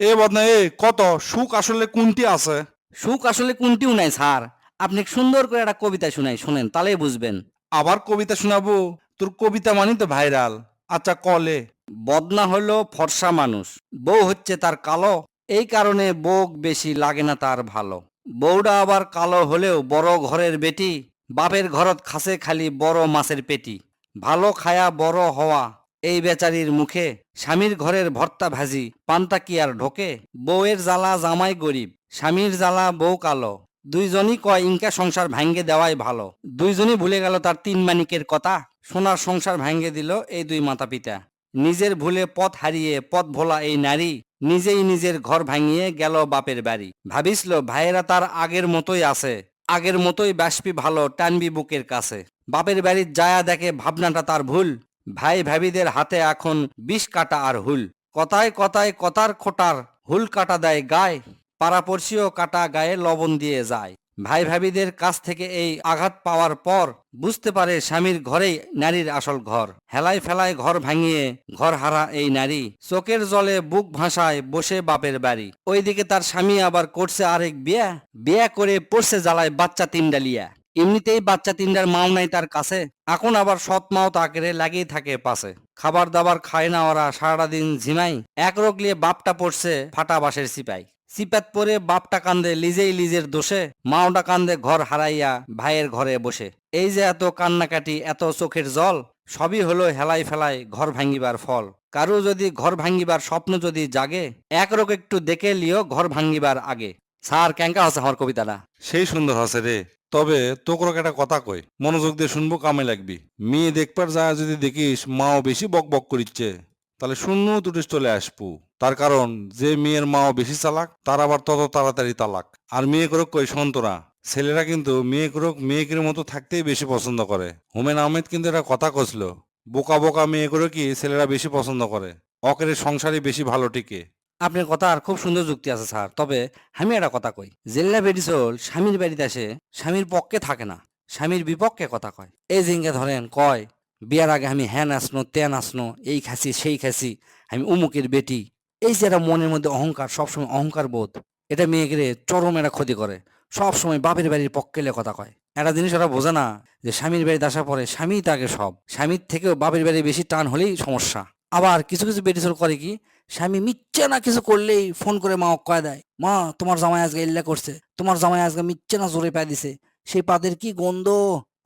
এ বদনা এ কত? সুখ আসলে কোনটি আছে? সুখ আসলে কোনটিও নাই স্যার। আপনি সুন্দর করে একটা কবিতা শুনাই শুনেন তাহলেই বুঝবেন। আবার কবিতা শোনাবো? তোর কবিতা মানি তো ভাইরাল। আচ্ছা কলে। বদনা হলো ফর্সা মানুষ। বউ হচ্ছে তার কালো। এই কারণে বোক বেশি লাগে না তার ভালো। বউটা আবার কালো হলেও বড় ঘরের বেটি। বাপের ঘরত খাসে খালি বড় মাছের পেটি। ভালো খায়া বড় হওয়া। এই বেচারির মুখে স্বামীর ঘরের ভর্তা ভাজি, পান্তা কি আর ঢোকে? বউয়ের জ্বালা জামাই গরিব, স্বামীর জ্বালা বউ কালো। দুইজনই কয় ইনকা সংসার ভাঙ্গে দেওয়াই ভালো। দুইজনই ভুলে গেল তার তিন মানিকের কথা। সোনার সংসার ভাঙ্গে দিল এই দুই মাতা পিতা নিজের ভুলে পথ হারিয়ে পথ ভোলা এই নারী নিজেই নিজের ঘর ভাঙিয়ে গেল বাপের বাড়ি। ভাবিসল, ভাইয়েরা তার আগের মতোই আছে। আগের মতোই বাসপি ভালো টানবি বুকের কাছে। বাপের বাড়ির যায়া দেখে ভাবনাটা তার ভুল। ভাই ভাবিদের হাতে এখন বিষ কাটা আর হুল। কথায় কথায় কথার খোটার হুল কাটা দেয় গায়ে, পাড়াপড়শিও কাটা গায়ে লবণ দিয়ে যায়। ভাই ভাবিদের কাছ থেকে এই আঘাত পাওয়ার পর বুঝতে পারে স্বামীর ঘরেই নারীর আসল ঘর। হেলায় ফেলায় ঘর ভাঙিয়ে ঘর হারা এই নারী। চোখের জলে বুক ভাসায় বসে বাপের বাড়ি। ওইদিকে তার স্বামী আবার করছে আরেক বিয়া। বিয়া করে পড়ছে জ্বালায় বাচ্চা তিনডালিয়া। এমনিতেই বাচ্চা তিনটার মাও নাই তার কাছে। এখন আবার সৎ মাও তাকে লাগিয়ে থাকে পাশে। খাবার দাবার খায় না ওরা সারাটা দিন ঝিমাই। এক রোগলিয়ে বাপটা পড়ছে ফাটা বাঁশের সিপাই। সিপাত পরে বাপটা কান্দে লিজেই লিজের দোষে, মাওটা কান্দে ঘর হারাইয়া ভাইয়ের ঘরে বসে। এই যে এত কান্নাকাটি, এত চোখের জল, সবই হলো হেলাই ফেলাই ঘর ভাঙ্গিবার ফল। কারও যদি ঘর ভাঙ্গিবার স্বপ্ন যদি জাগে, এক রোগ একটু দেখে লিও ঘর ভাঙ্গিবার আগে। স্যার, ক্যাঙ্কা আছে আমার কবিতাটা। সেই সুন্দর আছে রে। তবে তোকরক একটা কথা কই, মনোযোগ দিয়ে শুনব, কামে লাগবি। মেয়ে দেখবার যায় যদি দেখিস, মাও বেশি বক বক করিচ্ছে। তাহলে শূন্য তুটিস চলে আসব। তার কারণ, যে মেয়ের মাও বেশি চালাক, তার আবার তত তাড়াতাড়ি তালাক। আর মেয়ে করক কই, সন্তরা। ছেলেরা কিন্তু মেয়ে করক, মেয়েকের মতো থাকতেই বেশি পছন্দ করে। হুমেন আহমেদ কিন্তু একটা কথা কছিল বোকা বোকা মেয়ে করে কি ছেলেরা বেশি পছন্দ করে? অকের সংসারই বেশি ভালো টিকে। আপনার কথা আর খুব সুন্দর যুক্তি আছে, স্যার। তবে আমি একটা কথা কই। জেল্লা বেডিসোল স্বামীর বাড়িতে আসে, স্বামীর পক্ষে থাকে না। স্বামীর বিপক্ষে কথা কয়। এই জিঙ্গে ধরেন, কয়, বিয়ার আগে আমি হ্যান আসনো তেন আসনো, এই খাসি, সেই খাসি, আমি উমুকের বেটি। এই যে একটা মনের মধ্যে অহংকার, সবসময় অহংকার বোধ, এটা মেয়েকে চরম একটা ক্ষতি করে। সব সময় বাপের বাড়ির পক্ষে কথা কয়। একটা জিনিস ওরা বোঝে না, যে স্বামীর বাড়িতে আসার পরে স্বামী তাকে সব। স্বামীর থেকেও বাপের বাড়ি বেশি টান হলেই সমস্যা। আবার কিছু কিছু বেটিসোল করে কি, স্বামী মিথ্যে না কিছু করলেই ফোন করে মা কয়ে দেয়। মা, তোমার জামাই আজকে ইল্লা করছে, তোমার জামাই আজকে মিথ্যে না জোরে পায় দিছে। সেই পাদের কি গন্ধ?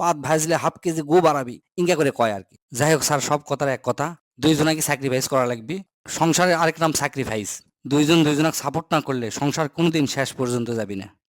পাত ভাজলে হাফ কেজি গো বাড়াবি, ইঙ্গা করে কয় আর কি। যাই হোক স্যার, সব কথার এক কথা। দুইজনাকে স্যাক্রিফাইস করা লাগবে? সংসারের আরেক নাম স্যাক্রিফাইস দুইজন দুইজনকে সাপোর্ট না করলে সংসার কোনোদিন শেষ পর্যন্ত যাবি না।